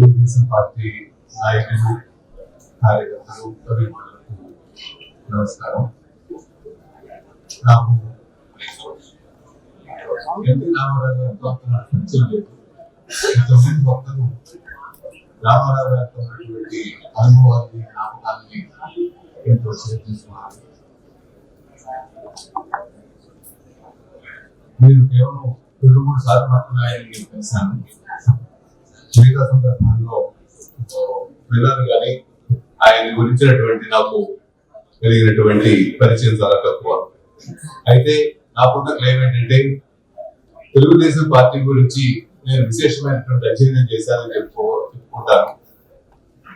Telugu Desam party నాయకులు కార్యకర్తలు అభిమానులకు నమస్కారం. నాకు ఎన్టీ రామారావు గారితో అంత పరిచయం లేదు. ఇంతకుముందు భక్తులు రామారావు గారితో ఉన్నటువంటి అనుభవాన్ని జ్ఞాపకాన్ని ఎంతో షేర్ చేసుకున్నారు. నేను కేవలం రెండు మూడు సార్లు మాత్రమే ఆయనకి కలిశాను. మిగతా సందర్భాల్లో విన్నాను కానీ ఆయన గురించినటువంటి నాకు కలిగినటువంటి పరిచయం చాలా తక్కువ. అయితే నాకున్న క్లెయిమ్ ఏంటంటే తెలుగుదేశం పార్టీ గురించి నేను విశేషమైనటువంటి అధ్యయనం చేశానని చెప్పుకో చెప్పుకుంటాను.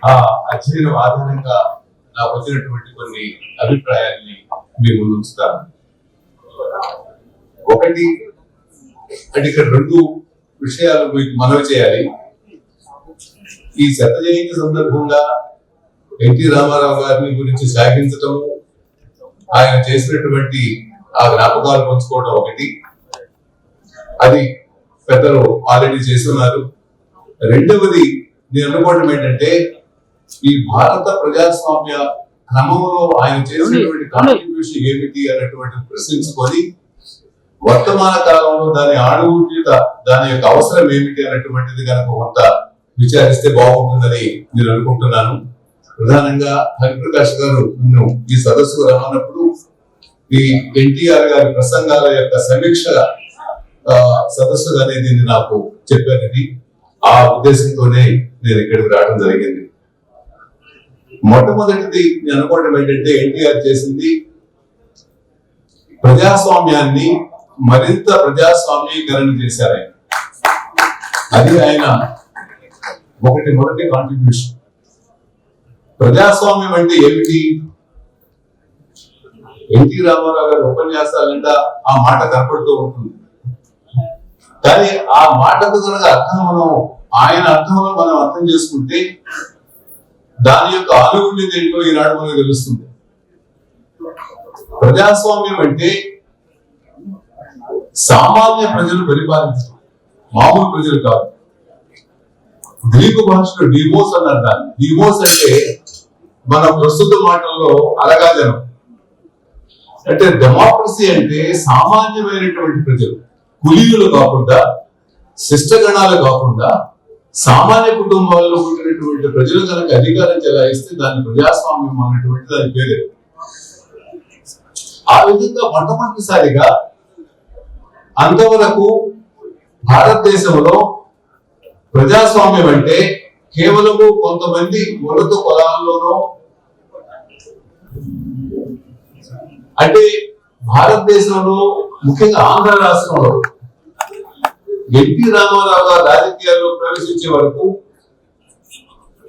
ఆ అధ్యయనం ఆధారంగా నాకు వచ్చినటువంటి కొన్ని అభిప్రాయాల్ని మీ ముందు ఉంచుతాను ఒకటి అంటే ఇక్కడ రెండు విషయాలు మీకు మనవి చేయాలి. ఈ శత జయంతి సందర్భంగా ఎన్టీ రామారావు గారిని గురించి శ్లాఘించటము ఆయన చేసినటువంటి ఆ జ్ఞాపకాలు పంచుకోవడం ఒకటి. అది పెద్దలు ఆల్రెడీ చేస్తున్నారు. రెండవది నేను అనుకోవడం ఏంటంటే ఈ భారత ప్రజాస్వామ్య క్రమంలో ఆయన చేసినటువంటి కాంట్రిబ్యూషన్ ఏమిటి అన్నటువంటి ప్రశ్నించుకొని వర్తమాన కాలంలో దాని ఆణువుత దాని యొక్క అవసరం ఏమిటి అన్నటువంటిది కనుక కొంత విచారిస్తే బాగుంటుందని నేను అనుకుంటున్నాను. ప్రధానంగా హరిప్రకాష్ గారు నన్ను ఈ సదస్సు రానప్పుడు ఈ ఎన్టీఆర్ గారి ప్రసంగాల యొక్క సమీక్ష సదస్సు అనేది నాకు చెప్పానని ఆ ఉద్దేశంతోనే నేను ఇక్కడికి రావడం జరిగింది. మొట్టమొదటిది నేను అనుకోవడం ఏంటంటే ఎన్టీఆర్ చేసింది ప్రజాస్వామ్యాన్ని మరింత ప్రజాస్వామ్యీకరణ చేశారు ఆయన. అది ఆయన ఒకటి మొదటి కాంట్రిబ్యూషన్ ప్రజాస్వామ్యం అంటే ఏమిటి? ఎన్టీ రామారావు గారి ఉపన్యాసాలంట ఆ మాట కనపడుతూ ఉంటుంది. కానీ ఆ మాటకు కనుక అర్థం మనం ఆయన అర్థంలో మనం అర్థం చేసుకుంటే దాని యొక్క ఆనుగుండేది ఏంటో ఈనాడు మనకు తెలుస్తుంది. ప్రజాస్వామ్యం అంటే సామాన్య ప్రజలు పరిపాలించడం మామూలు ప్రజలు కాదు. గ్రీకు భాషలో డిమోస్ అని దాన్ని డివోస్ అంటే మన ప్రస్తుత మాటల్లో అలగాజనం. అంటే డెమోక్రసీ అంటే సామాన్యమైనటువంటి ప్రజలు కులీయులు కాకుండా శిష్టగణాలు కాకుండా సామాన్య కుటుంబాల్లో పుట్టినటువంటి ప్రజలు కనుక అధికారం చెలాయిస్తే దాన్ని ప్రజాస్వామ్యం అనేటువంటి దాని పేరు. ఆ విధంగా మొట్టమొదటిసారిగా అంతవరకు భారతదేశంలో ప్రజాస్వామ్యం అంటే కేవలము కొంతమంది ఉన్నత పొలాల్లోనో అంటే భారతదేశంలో ముఖ్యంగా ఆంధ్ర రాష్ట్రంలో ఎన్టీ రామారావు గారు రాజకీయాల్లో ప్రవేశించే వరకు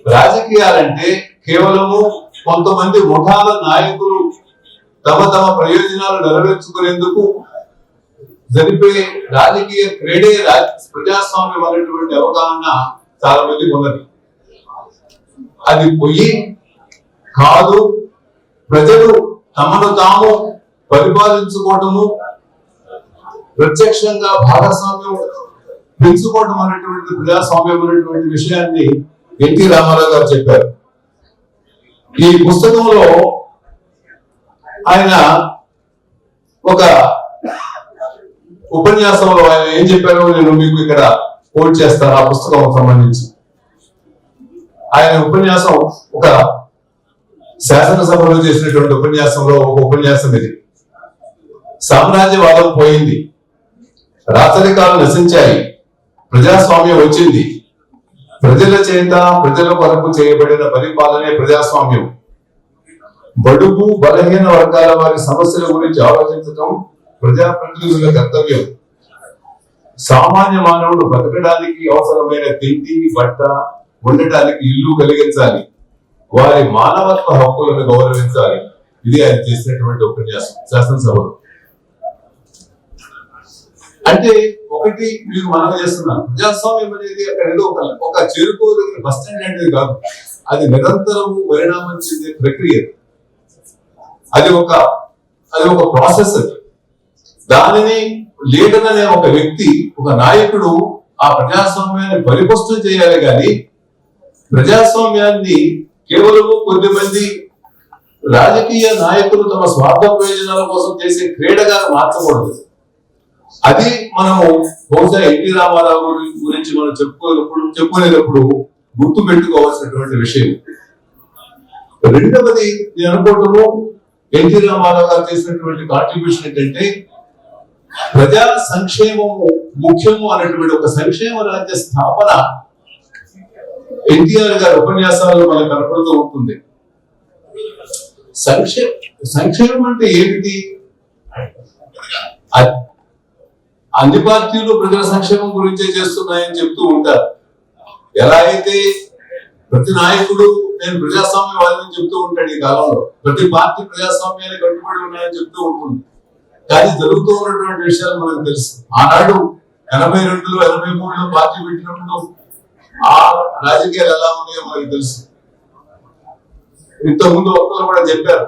రాజకీయాలంటే కేవలము కొంతమంది ముఠాల నాయకులు తమ తమ ప్రయోజనాలు నెరవేర్చుకునేందుకు జరిపే రాజకీయ క్రీడే ప్రజాస్వామ్యం అనేటువంటి అవగాహన చాలా మందికి ఉన్నది. అది పొయ్యి కాదు ప్రజలు తమను తాము పరిపాలించుకోవటము ప్రత్యక్షంగా భాగస్వామ్యం పెంచుకోవటం అనేటువంటి ప్రజాస్వామ్యం అనేటువంటి విషయాన్ని ఎన్టీ రామారావు గారు చెప్పారు. ఈ పుస్తకంలో ఆయన ఒక ఉపన్యాసంలో ఆయన ఏం చెప్పారో నేను మీకు ఇక్కడ కోట్ చేస్తాను ఆ పుస్తకం సంబంధించి. ఆయన ఉపన్యాసం ఒక శాసనసభలో చేసినటువంటి ఉపన్యాసంలో ఒక ఉపన్యాసం ఇది. సామ్రాజ్యవాదం పోయింది. రాచరికాలు నశించాయి. ప్రజాస్వామ్యం వచ్చింది. ప్రజల చేత ప్రజల కొరకు చేయబడిన పరిపాలనే ప్రజాస్వామ్యం. బడుగు బలహీన వర్గాల వారి సమస్యల గురించి ఆలోచించటం ప్రజాప్రతినిధుల కర్తవ్యం సామాన్య మానవుడు బతకడానికి అవసరమైన తిండి బట్ట ఉండటానికి ఇల్లు కలిగించాలి. వారి మానవత్వ హక్కులను గౌరవించాలి. ఇది ఆయన చేసినటువంటి ఉపన్యాసం. శాసనసభలో. అంటే ఒకటి మీకు మనం చేస్తున్నాం. ప్రజాస్వామ్యం అనేది అక్కడ ఏదో ఒక ఒక చేరుకోదగిన బస్ స్టాండ్ అనేది కాదు. అది నిరంతరము పరిణామం చెందే ప్రక్రియ. అది ఒక అది ఒక ప్రాసెస్ అది. దానిని లీడర్ అనే ఒక వ్యక్తి ఒక నాయకుడు ఆ ప్రజాస్వామ్యాన్ని పరిపుష్టం చేయాలి కానీ ప్రజాస్వామ్యాన్ని కేవలము కొద్దిమంది రాజకీయ నాయకులు తమ స్వార్థ ప్రయోజనాల కోసం చేసే క్రీడగా మార్చకూడదు. అది మనము బహుశా ఎన్టీ రామారావు గురించి మనం చెప్పుకోనప్పుడు చెప్పుకునేటప్పుడు గుర్తు పెట్టుకోవాల్సినటువంటి విషయం. రెండవది నేను అనుకోవటము ఎన్టీ రామారావు గారు చేసినటువంటి కాంట్రిబ్యూషన్ ఏంటంటే ప్రజా సంక్షేమము ముఖ్యము అనేటువంటి ఒక సంక్షేమ రాజ్య స్థాపన ఎన్టీఆర్ గారి ఉపన్యాసాల్లో మనకు కనపడుతూ ఉంటుంది. సంక్షేమ సంక్షేమం అంటే ఏమిటి? అన్ని పార్టీలు ప్రజల సంక్షేమం గురించే చేస్తున్నాయని చెప్తూ ఉంటారు. ఎలా అయితే ప్రతి నాయకుడు నేను ప్రజాస్వామ్యవాదని చెప్తూ ఉంటాడు ఈ కాలంలో. ప్రతి పార్టీ ప్రజాస్వామ్యాన్ని కట్టుబడి ఉన్నాయని చెప్తూ ఉంటుంది. కానీ జరుగుతూ ఉన్నటువంటి విషయాలు మనకు తెలుసు. ఆనాడు ఎనభై రెండులో ఎనభై మూడులో పార్టీ పెట్టినప్పుడు ఆ రాజకీయాలు ఎలా ఉన్నాయో మనకు తెలుసు. ఇంతకుముందు ఒక్కరు కూడా చెప్పారు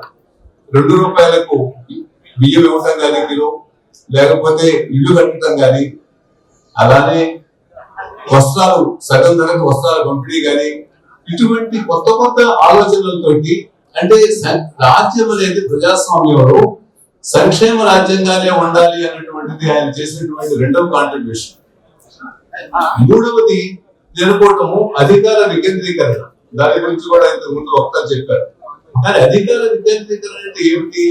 రెండు రూపాయలకు బియ్యం ఇవ్వటం కానీ కిలో లేకపోతే ఇల్లు కట్టడం కానీ అలానే వస్త్రాలు సగం ధరకు వస్త్రాల పంపిణీ కానీ ఇటువంటి కొత్త కొత్త ఆలోచనలతోటి అంటే రాజ్యం అనేది ప్రజాస్వామ్యంలో సంక్షేమ రాజ్యంగానే ఉండాలి అన్నటువంటిది ఆయన చేసినటువంటి రెండవ కాంట్రిబ్యూషన్ మూడవది నిలబోటము అధికార వికేంద్రీకరణ. దాని గురించి కూడా ఇంతకు ముందు వక్త చెప్పారు. కానీ అధికార వికేంద్రీకరణ అంటే ఏమిటి?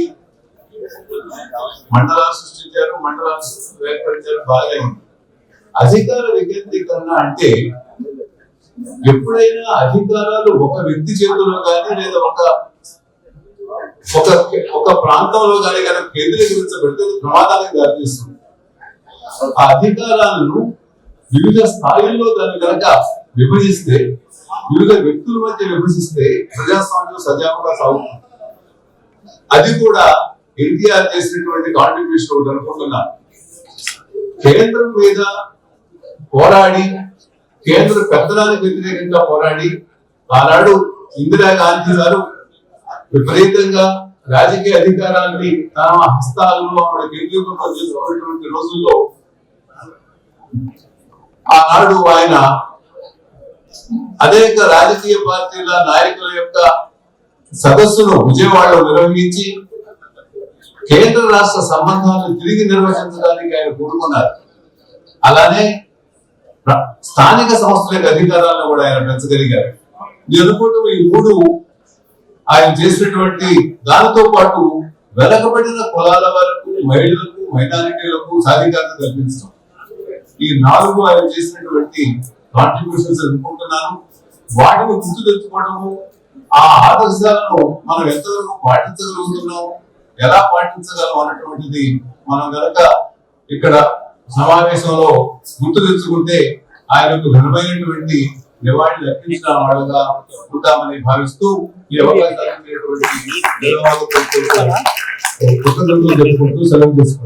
మండలాలు సృష్టించారు మండలాలు ఏర్పరిచారు బాగా ఉంది. అధికార వికేంద్రీకరణ అంటే ఎప్పుడైనా అధికారాలు ఒక వ్యక్తి చేతిలో కానీ లేదా ఒక ఒక ఒక ప్రాంతంలో కానీ కనుక కేంద్రీకరించబడితే అది ప్రమాదానికి దారితీస్తుంది ఆ అధికారాలను వివిధ స్థాయిల్లో దాన్ని కనుక విభజిస్తే వివిధ వ్యక్తుల మధ్య విభజిస్తే ప్రజాస్వామ్యం సజావుగా సాగుతుంది. అది కూడా ఎన్టీఆర్ చేసినటువంటి కాంట్రిబ్యూషన్ ఒకటి అనుకుంటున్నాను. కేంద్రం మీద పోరాడి కేంద్ర పెద్దలానికి వ్యతిరేకంగా పోరాడి ఆనాడు ఇందిరాగాంధీ గారు విపరీతంగా రాజకీయ అధికారాన్ని తన హస్తాలలో ఆవిడ కేంద్రీకృతం చేసుకున్నటువంటి రోజుల్లో ఆనాడు ఆయన అనేక రాజకీయ పార్టీల నాయకుల యొక్క సదస్సును విజయవాడలో నిర్వహించి కేంద్ర రాష్ట్ర సంబంధాలను తిరిగి నిర్వహించడానికి ఆయన కూడుకున్నారు అలానే స్థానిక సంస్థల యొక్క అధికారాలను కూడా ఆయన పెంచగలిగారు. నేను అనుకుంటున్న ఈ మూడు ఆయన చేసినటువంటి దానితో పాటు వెనకబడిన కులాల వరకు మహిళలకు మైనారిటీలకు సాధికారత కల్పించడం. ఈ నాలుగు ఆయన చేసినటువంటి కాంట్రిబ్యూషన్స్ అనుకుంటున్నాను. వాటిని గుర్తు తెచ్చుకోవడము ఆ ఆదర్శాలను మనం ఎంతవరకు పాటించగలుగుతున్నాము ఎలా పాటించగలం అన్నటువంటిది మనం గనక ఇక్కడ సమావేశంలో గుర్తు తెచ్చుకుంటే ఆయనకు ఘనమైనటువంటి నివాళులు అర్పించిన వాళ్ళుగా ఉంటామని భావిస్తూ ఈ అవకాశాన్ని జరుపుకుంటూ సెలవు తీసుకుంటాం